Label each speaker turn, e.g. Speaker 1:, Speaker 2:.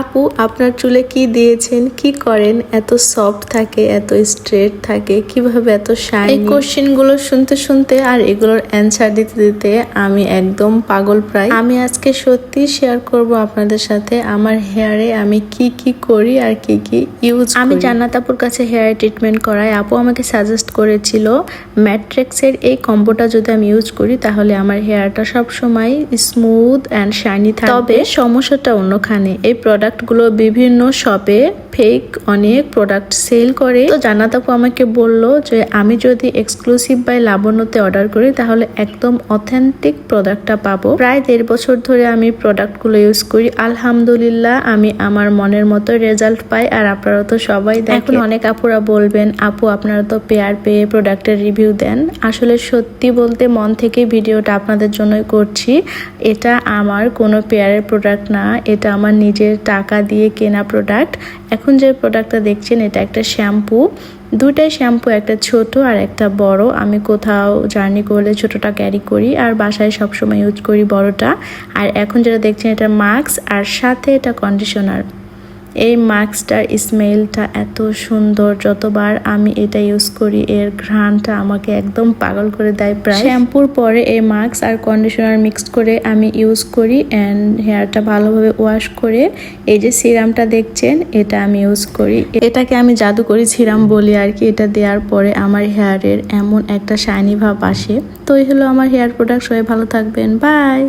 Speaker 1: আপু আপনার চুলে কি দিয়েছেন? কি করেন? এত সফট থাকে এত স্ট্রেট থাকে কীভাবে এত শাইন এই কোশ্চেনগুলো শুনতে শুনতে আর এগুলোর অ্যান্সার দিতে দিতে আমি একদম পাগল প্রায়। আমি আজকে সত্যি শেয়ার করব আপনাদের সাথে আমার হেয়ারে আমি কি কি করি আর কি কি ইউজ আমি জান্নাত আপুর কাছে হেয়ার ট্রিটমেন্ট করাই। আপু আমাকে সাজেস্ট করেছিল ম্যাট্রিক্সের এই কম্বোটা যদি আমি ইউজ করি তাহলে আমার হেয়ারটা সব সময় স্মুথ অ্যান্ড শাইনি থাকবে। তবে সমস্যাটা অন্যখানে। এই প্রোডাক্টগুলো বিভিন্ন শপে ফেক অনেক প্রোডাক্ট সেল করে। তো জান্নাত আপু আমাকে বলল যে, আমি যদি এক্সক্লুসিভ বাই লাবণ্যতে অর্ডার করি, তাহলে একদম অথেন্টিক প্রোডাক্টটা পাবো। প্রায় দেড় বছর ধরে আমি প্রোডাক্টগুলো ইউজ করি। আলহামদুলিল্লাহ, আমি আমার মনের মতো রেজাল্ট পাই আর আপনারা তো সবাই দেখেন। অনেক আপুরা বলবেন, আপু, আপনারা তো পেয়ার পেয়ে প্রোডাক্টের রিভিউ দেন। আসলে সত্যি বলতে মন থেকে ভিডিওটা আপনাদের জন্যই করছি। এটা আমার কোনো পেয়ারের প্রোডাক্ট না, এটা আমার নিজের টাকা দিয়ে কেনা প্রোডাক্ট এখন যে প্রোডাক্টটা দেখছেন, এটা একটা শ্যাম্পু দুটাই শ্যাম্পু একটা ছোট আর একটা বড়। আমি কোথাও জার্নি করলে ছোটটা ক্যারি করি আর বাসায় সবসময় ইউজ করি বড়টা। আর এখন যেটা দেখছেন, এটা মাস্ক আর সাথে এটা কন্ডিশনার এই মাস্কটার স্মেলটা এত সুন্দর। যতবার আমি এটা ইউজ করি, এর ঘ্রাণটা আমাকে একদম পাগল করে দেয় প্রায়। শ্যাম্পুর পরে এই মাস্ক আর কন্ডিশনার মিক্স করে আমি ইউজ করি অ্যান্ড হেয়ারটা ভালোভাবে ওয়াশ করে এই যে সিরামটা দেখছেন, এটা আমি ইউজ করি। এটাকে আমি জাদু করি সিরাম বলি আর কি, এটা দেওয়ার পরে আমার হেয়ারের এমন একটা শাইনি ভাব আসে। তো এই হলো আমার হেয়ার প্রোডাক্ট সবাই ভালো থাকবেন। বাই